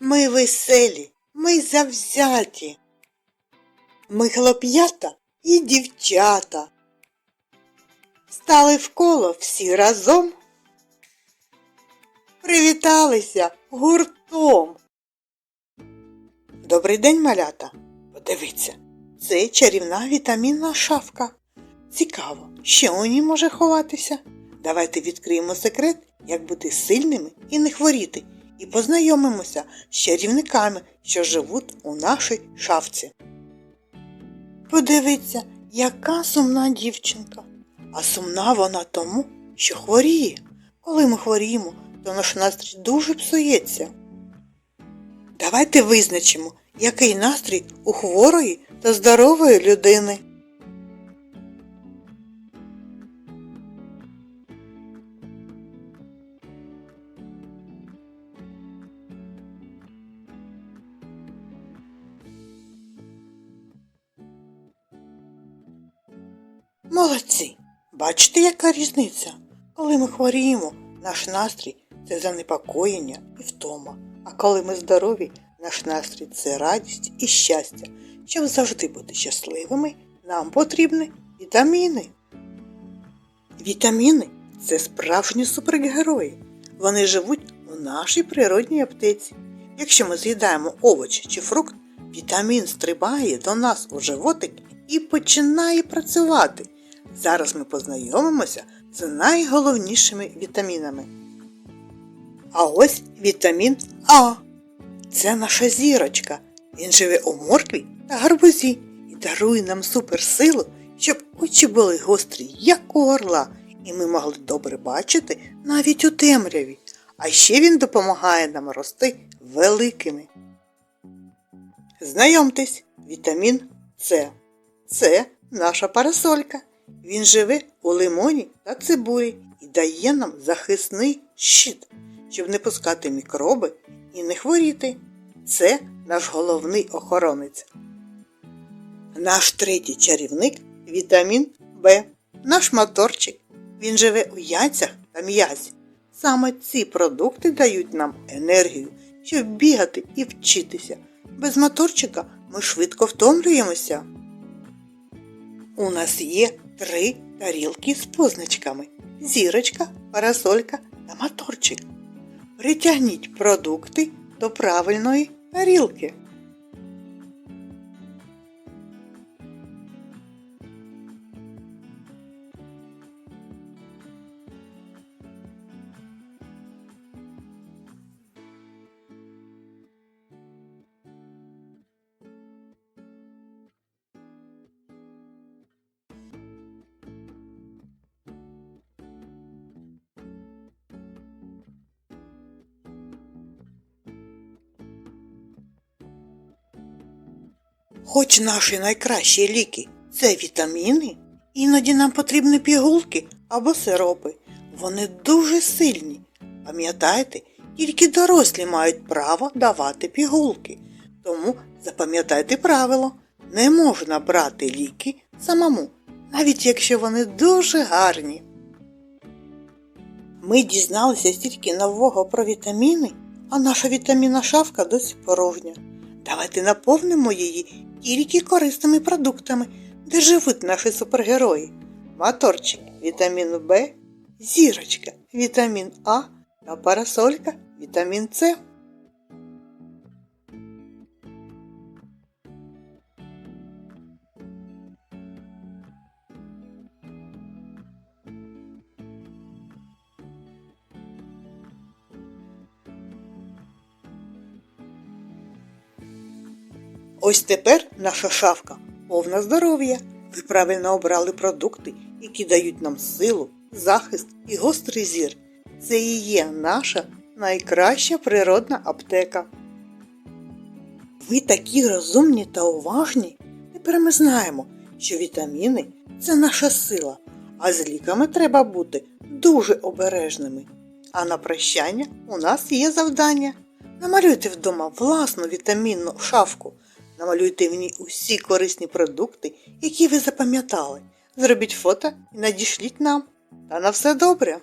Ми веселі, ми завзяті. Ми хлоп'ята і дівчата. Стали в коло всі разом. Привіталися гуртом. Добрий день, малята. Подивіться, це чарівна вітамінна шафка. Цікаво, що у ній може ховатися. Давайте відкриємо секрет, як бути сильними і не хворіти, і познайомимося з чарівниками, що живуть у нашій шафці. Подивіться, яка сумна дівчинка. А сумна вона тому, що хворіє. Коли ми хворіємо, то наш настрій дуже псується. Давайте визначимо, який настрій у хворої та здорової людини. Молодці! Бачите, яка різниця? Коли ми хворіємо, наш настрій це занепокоєння і втома. А коли ми здорові, наш настрій це радість і щастя. Щоб завжди бути щасливими, нам потрібні вітаміни. Вітаміни це справжні супергерої. Вони живуть у нашій природній аптеці. Якщо ми з'їдаємо овоч чи фрукт, вітамін стрибає до нас у животик і починає працювати. Зараз ми познайомимося з найголовнішими вітамінами. А ось вітамін А. Це наша зірочка. Він живе у моркві та гарбузі і дарує нам суперсилу, щоб очі були гострі, як у орла, і ми могли добре бачити навіть у темряві. А ще він допомагає нам рости великими. Знайомтесь, вітамін С. Це наша парасолька. Він живе у лимоні та цибулі і дає нам захисний щит, щоб не пускати мікроби і не хворіти. Це наш головний охоронець. Наш третій чарівник вітамін В. Наш моторчик. Він живе у яйцях та м'язі. Саме ці продукти дають нам енергію, щоб бігати і вчитися. Без моторчика ми швидко втомлюємося. У нас є три тарілки з позначками зірочка, парасолька та моторчик. Притягніть продукти до правильної тарілки. Хоч наші найкращі ліки це вітаміни, іноді нам потрібні пігулки або сиропи. Вони дуже сильні. Пам'ятайте, тільки дорослі мають право давати пігулки. Тому запам'ятайте правило, не можна брати ліки самому, навіть якщо вони дуже гарні. Ми дізналися стільки нового про вітаміни, а наша вітамінна шафка досі порожня. Давайте наповнимо її тільки корисними продуктами, де живуть наші супергерої. Моторчик вітамін В, зірочка вітамін А та парасолька вітамін С. Ось тепер наша шафка повна здоров'я. Ви правильно обрали продукти, які дають нам силу, захист і гострий зір. Це і є наша найкраща природна аптека. Ви такі розумні та уважні. Тепер ми знаємо, що вітаміни це наша сила, а з ліками треба бути дуже обережними. А на прощання у нас є завдання. Намалюйте вдома власну вітамінну шафку. Намалюйте мені усі корисні продукти, які ви запам'ятали. Зробіть фото і надішліть нам. Та на все добре!